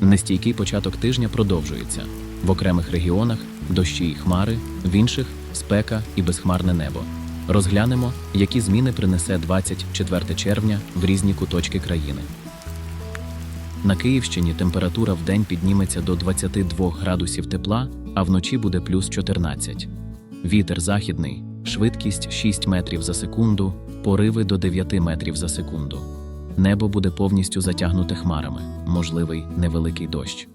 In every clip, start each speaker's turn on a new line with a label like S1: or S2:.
S1: Нестійкий початок тижня продовжується. В окремих регіонах дощі й хмари, в інших спека і безхмарне небо. Розглянемо, які зміни принесе 24 червня в різні куточки країни. На Київщині температура в день підніметься до 22 градусів тепла, а вночі буде плюс 14. Вітер західний, швидкість 6 метрів за секунду, пориви до 9 метрів за секунду. Небо буде повністю затягнуте хмарами, можливий невеликий дощ.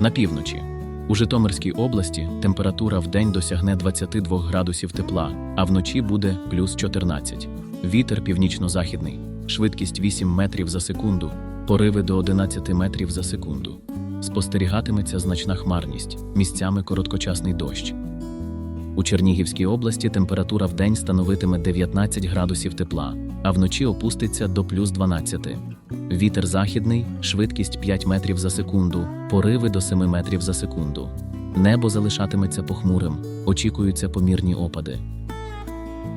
S1: На півночі. У Житомирській області температура в день досягне 22 градусів тепла, а вночі буде плюс 14. Вітер північно-західний, швидкість 8 метрів за секунду, пориви до 11 метрів за секунду. Спостерігатиметься значна хмарність, місцями короткочасний дощ. У Чернігівській області температура в день становитиме 19 градусів тепла, а вночі опуститься до плюс 12. Вітер західний, швидкість 5 метрів за секунду, пориви до 7 метрів за секунду. Небо залишатиметься похмурим, очікуються помірні опади.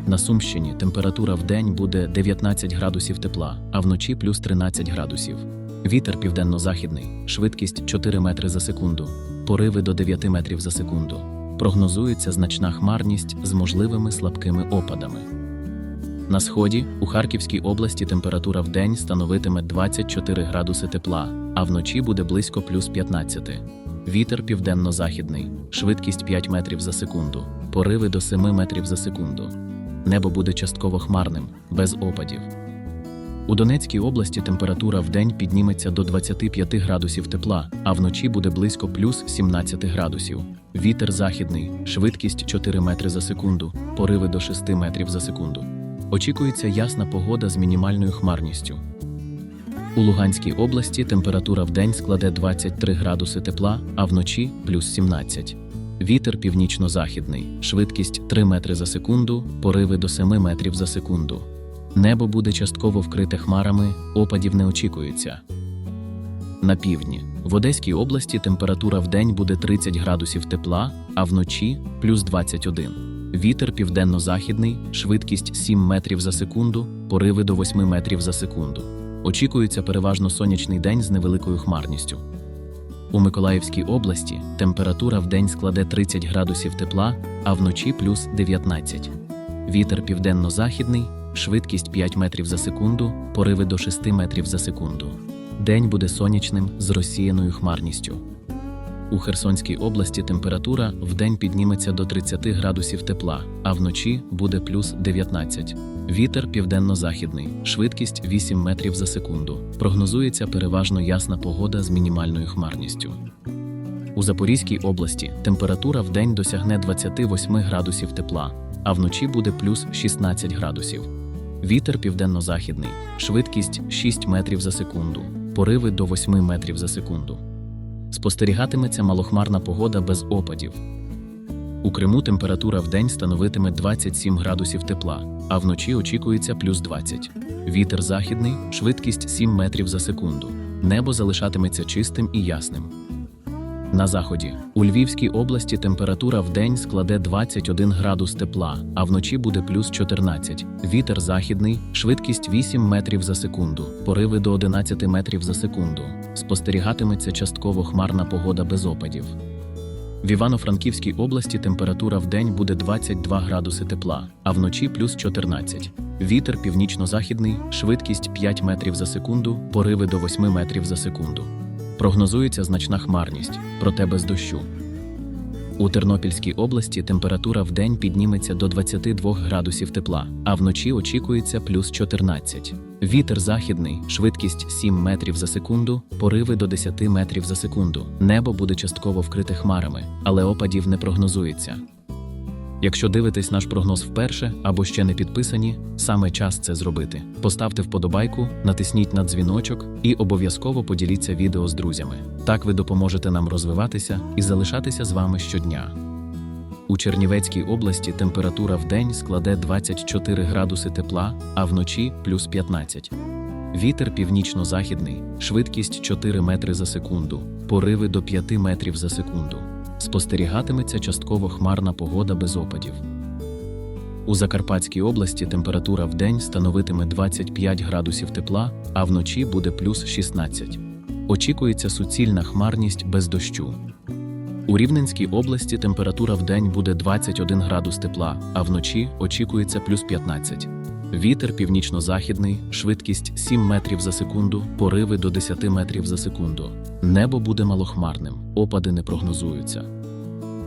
S1: На Сумщині температура в день буде 19 градусів тепла, а вночі плюс 13 градусів. Вітер південно-західний, швидкість 4 метри за секунду, пориви до 9 метрів за секунду. Прогнозується значна хмарність з можливими слабкими опадами. На сході у Харківській області температура в день становитиме 24 градуси тепла, а вночі буде близько плюс 15. Вітер південно-західний, швидкість 5 метрів за секунду, пориви до 7 метрів за секунду. Небо буде частково хмарним, без опадів. У Донецькій області температура в день підніметься до 25 градусів тепла, а вночі буде близько плюс 17 градусів. Вітер західний, швидкість 4 метри за секунду, пориви до 6 метрів за секунду. Очікується ясна погода з мінімальною хмарністю. У Луганській області температура в день складе 23 градуси тепла, а вночі плюс 17. Вітер північно-західний, швидкість 3 метри за секунду, пориви до 7 метрів за секунду. Небо буде частково вкрите хмарами, опадів не очікується. На півдні в Одеській області температура в день буде 30 градусів тепла, а вночі плюс 21. Вітер південно-західний, швидкість 7 метрів за секунду, пориви до 8 метрів за секунду. Очікується переважно сонячний день з невеликою хмарністю. У Миколаївській області температура в день складе 30 градусів тепла, а вночі плюс 19. Вітер південно-західний, швидкість 5 метрів за секунду, пориви до 6 метрів за секунду. День буде сонячним з розсіяною хмарністю. У Херсонській області температура в день підніметься до 30 градусів тепла, а вночі буде плюс 19. Вітер південно-західний, швидкість 8 метрів за секунду. Прогнозується переважно ясна погода з мінімальною хмарністю. У Запорізькій області температура в день досягне 28 градусів тепла, а вночі буде плюс 16 градусів. Вітер південно-західний, швидкість 6 метрів за секунду, пориви до 8 метрів за секунду. Спостерігатиметься малохмарна погода без опадів. У Криму температура в день становитиме 27 градусів тепла, а вночі очікується плюс 20. Вітер західний, швидкість 7 метрів за секунду. Небо залишатиметься чистим і ясним. На заході у Львівській області температура в день складе 21 градус тепла, а вночі буде плюс 14. Вітер західний, швидкість 8 метрів за секунду, пориви до 11 метрів за секунду. Спостерігатиметься частково хмарна погода без опадів. В Івано-Франківській області температура в день буде 22 градуси тепла, а вночі плюс 14. Вітер північно-західний, швидкість 5 метрів за секунду, пориви до 8 метрів за секунду. Прогнозується значна хмарність, проте без дощу. У Тернопільській області температура в день підніметься до 22 градусів тепла, а вночі очікується плюс 14. Вітер західний, швидкість 7 метрів за секунду, пориви до 10 метрів за секунду. Небо буде частково вкрите хмарами, але опадів не прогнозується. Якщо дивитесь наш прогноз вперше або ще не підписані, саме час це зробити. Поставте вподобайку, натисніть на дзвіночок і обов'язково поділіться відео з друзями. Так ви допоможете нам розвиватися і залишатися з вами щодня. У Чернівецькій області температура в день складе 24 градуси тепла, а вночі плюс 15. Вітер північно-західний, швидкість 4 метри за секунду, пориви до 5 метрів за секунду. Спостерігатиметься частково хмарна погода без опадів. У Закарпатській області температура в день становитиме 25 градусів тепла, а вночі буде плюс 16. Очікується суцільна хмарність без дощу. У Рівненській області температура в день буде 21 градус тепла, а вночі очікується плюс 15. Вітер північно-західний, швидкість 7 метрів за секунду, пориви до 10 метрів за секунду. Небо буде малохмарним, опади не прогнозуються.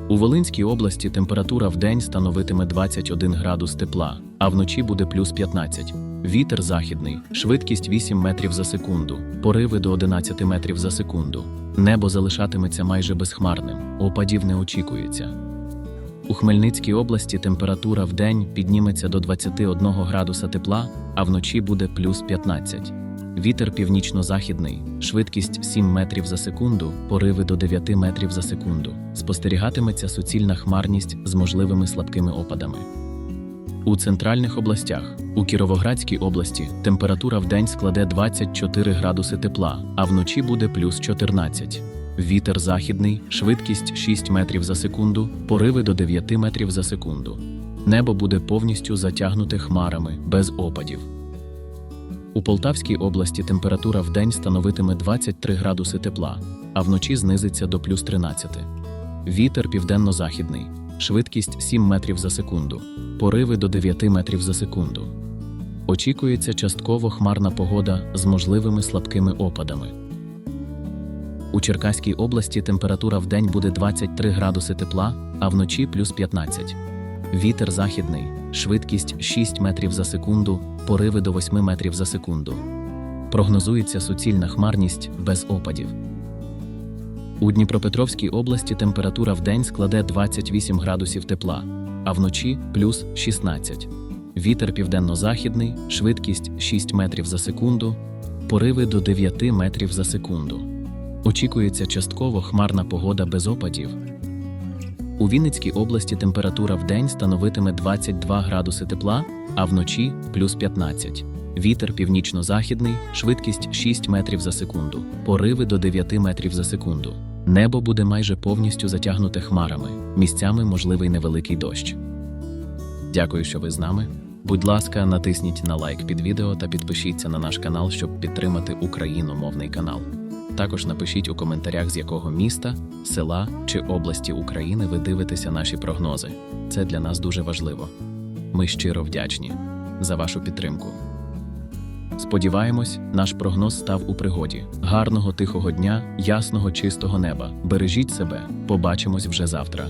S1: У Волинській області температура в день становитиме 21 градус тепла, а вночі буде плюс 15. Вітер західний, швидкість 8 метрів за секунду, пориви до 11 метрів за секунду. Небо залишатиметься майже безхмарним, опадів не очікується. У Хмельницькій області температура в день підніметься до 21 градуса тепла, а вночі буде плюс 15. Вітер північно-західний, швидкість 7 метрів за секунду, пориви до 9 метрів за секунду. Спостерігатиметься суцільна хмарність з можливими слабкими опадами. У центральних областях у Кіровоградській області температура в день складе 24 градуси тепла, а вночі буде плюс 14. Вітер західний, швидкість 6 метрів за секунду, пориви до 9 метрів за секунду. Небо буде повністю затягнуте хмарами без опадів. У Полтавській області температура в день становитиме 23 градуси тепла, а вночі знизиться до плюс 13. Вітер південно-західний, швидкість 7 метрів за секунду, пориви до 9 метрів за секунду. Очікується частково хмарна погода з можливими слабкими опадами. У Черкаській області температура в день буде 23 градуси тепла, а вночі плюс 15. Вітер західний, швидкість 6 метрів за секунду, пориви до 8 метрів за секунду. Прогнозується суцільна хмарність без опадів. У Дніпропетровській області температура в день складе 28 градусів тепла, а вночі плюс 16. Вітер південно-західний, швидкість 6 метрів за секунду, пориви до 9 метрів за секунду. Очікується частково хмарна погода без опадів. У Вінницькій області температура в день становитиме 22 градуси тепла, а вночі плюс 15. Вітер північно-західний, швидкість 6 метрів за секунду, пориви до 9 метрів за секунду. Небо буде майже повністю затягнуте хмарами, місцями можливий невеликий дощ. Дякую, що ви з нами. Будь ласка, натисніть на лайк під відео та підпишіться на наш канал, щоб підтримати україномовний канал. Також напишіть у коментарях, з якого міста, села чи області України ви дивитеся наші прогнози. Це для нас дуже важливо. Ми щиро вдячні за вашу підтримку. Сподіваємось, наш прогноз став у пригоді. Гарного тихого дня, ясного чистого неба. Бережіть себе. Побачимось вже завтра.